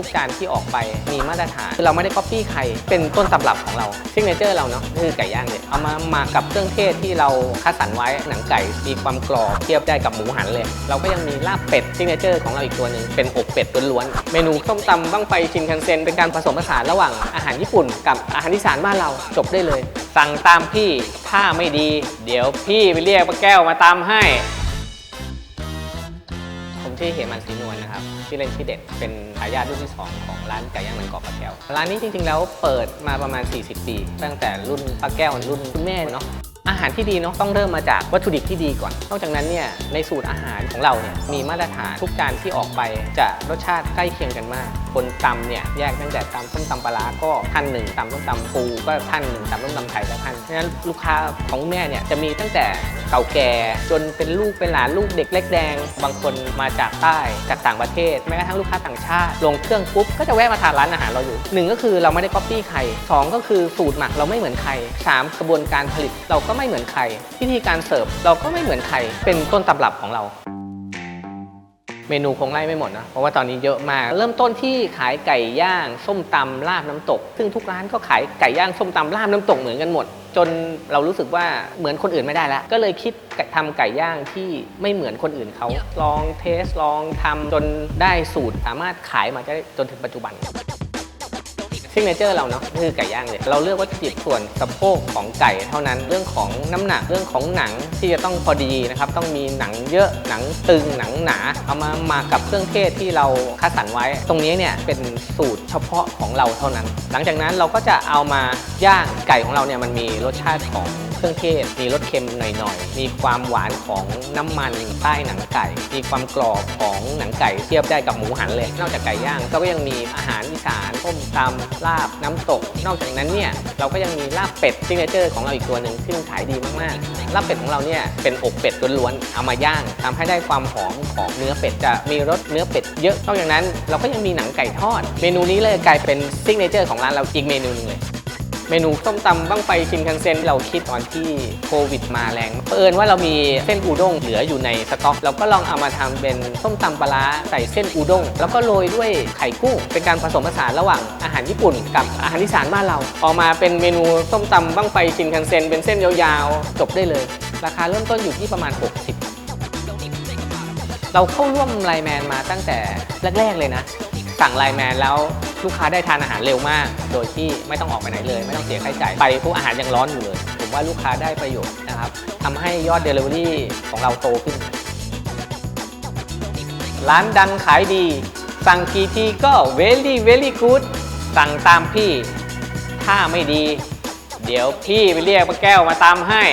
ทุกจานที่ออกไปมีมาตรฐานคือเราไม่ได้ก๊อปปี้ใคร เป็นต้นตำรับของเราซิกเนเจอร์เราเนาะคือไก่ย่างเนี่ยเอามามากับเครื่องเทศที่เราคัดสรรไว้หนังไก่มีความกรอบเทียบได้กับหมูหันเลย เราก็ยังมีลาบเป็ดซิกเนเจอร์ของเราอีกตัวหนึ่งเป็นอกเป็ดล้วนๆเมนูส้มตำบ้างไฟชินคันเซ็นเป็นการผสมผสานระหว่างอาหารญี่ปุ่น กับอาหารอีสานบ้านเราจบได้เลย สั่งตามพี่ถ้าไม่ดี เดี๋ยวพี่ไปเรียกป้าแก้วมาตามให้ ผมชื่อเหมันสีนวลนะครับชื่อเล่นชื่อเด็ดเป็นทายาทรุ่นที่ 2 ของร้านไก่ย่างหนังกรอบปลาแก้วร้านนี้จริงๆแล้วเปิดมาประมาณ 40 ปี ตั้งแต่รุ่นปลาแก้วรุ่นคุณแม่เนาะ อาหารที่ดีเนาะต้องเริ่มมาจากวัตถุดิบที่ดีก่อน นอกจากนั้นเนี่ยในสูตรอาหารของเราเนี่ยมีมาตรฐานทุกจานที่ออกไปจะรสชาติใกล้เคียงกันมาก คนตำเนี่ยแยกตั้งแต่ตำส้มตำปลาร้าก็ท่านหนึ่งตำส้มตำปูก็ท่านหนึ่งตำส้มตำไทยก็ท่านเพราะฉะนั้นลูกค้าของแม่เนี่ยจะมีตั้งแต่เก่าแก่จนเป็นลูกเป็นหลานลูกเด็กเล็กแดง บางคนมาจากใต้จากต่างประเทศแม้กระทั่งลูกค้าต่างชาติ ลงเครื่องปุ๊บก็จะแวะมาทานร้านอาหารเราอยู่หนึ่งก็คือเราไม่ได้ก๊อปปี้ใครสองก็คือสูตรหมักเราไม่เหมือนใครสามกระบวนการผลิตเราก็ไม่เหมือนใครวิธีการเสิร์ฟเราก็ไม่เหมือนใครเป็นต้นตำรับของเรา เมนูคงไล่ไม่หมดนะ เพราะว่าตอนนี้เยอะมาก เริ่มต้นที่ขายไก่ย่าง ส้มตำลาบน้ำตก ซึ่งทุกร้านก็ขายไก่ย่างส้มตำลาบน้ำตกเหมือนกันหมด จนเรารู้สึกว่าเหมือนคนอื่นไม่ได้แล้ว ก็เลยคิดทำไก่ย่างที่ไม่เหมือนคนอื่นเขาลองเทสลองทำจนได้สูตรสามารถขายมาได้จนถึงปัจจุบัน ซิกเนเจอร์เราเนาะคือไก่ย่างเนี่ยเราเลือกวัตถุดิบส่วนสะโพกของไก่เท่านั้นเรื่องของน้ำหนักเรื่องของหนังที่จะต้องพอดีนะครับต้องมีหนังเยอะหนังตึงหนังหนา เอามามากับเครื่องเทศที่เราคัดสรรไว้ ตรงนี้เนี่ยเป็นสูตรเฉพาะของเราเท่านั้น หลังจากนั้นเราก็จะเอามาย่างไก่ของเราเนี่ยมันมีรสชาติของ เครื่องเทศ มีรสเค็มหน่อยๆ มีความหวานของน้ำมันใต้หนังไก่ มีความกรอบของหนังไก่เทียบได้กับหมูหันเลย นอกจากไก่ย่างก็ยังมีอาหารอีสานต้มตำลาบน้ำตก นอกจากนั้นเนี่ยเราก็ยังมีลาบเป็ดซิกเนเจอร์ของเราอีกตัวหนึ่งซึ่งขายดีมากๆ ลาบเป็ดของเราเนี่ยเป็นอกเป็ดล้วนๆ เอามาย่างทำให้ได้ความหอมของเนื้อเป็ดจะมีรสเนื้อเป็ดเยอะนอกจากนั้นเราก็ยังมีหนังไก่ทอด เมนูนี้เลยกลายเป็นซิกเนเจอร์ของร้านเราอีกเมนูหนึงเลย เมนูส้มตำบ้างไฟชินคันเซ็นเราคิดตอนที่โควิดมาแรงเผอิญว่าเรามีเส้นอูด้งเหลืออยู่ในสต็อก เราก็ลองเอามาทำเป็นส้มตำปลาร้าใส่เส้นอูด้งแล้วก็โรยด้วยไข่กุ้ง เป็นการผสมผสานระหว่างอาหารญี่ปุ่นกับอาหารอีสานบ้านเรา ออกมาเป็นเมนูส้มตำบ้างไฟชินคันเซ็นเป็นเส้นยาวๆ จบได้เลย ราคาเริ่มต้นอยู่ที่ประมาณ 60เราเข้าร่วมไลแมนมาตั้งแต่แรก ๆ เลยนะ สั่งไลแมนแล้ว ลูกค้าได้ทานอาหารเร็วมาก โดยที่ไม่ต้องออกไปไหนเลย ไม่ต้องเสียค่าใช้จ่ายไปพวกอาหารยังร้อนอยู่เลย ผมว่าลูกค้าได้ประโยชน์นะครับทำให้ยอด Delivery ของเราโตขึ้น ร้านดังขายดี สั่งกี่ทีก็ very very good สั่งตามพี่ ถ้าไม่ดี เดี๋ยวพี่ไปเรียกป้าแก้วมาตามให้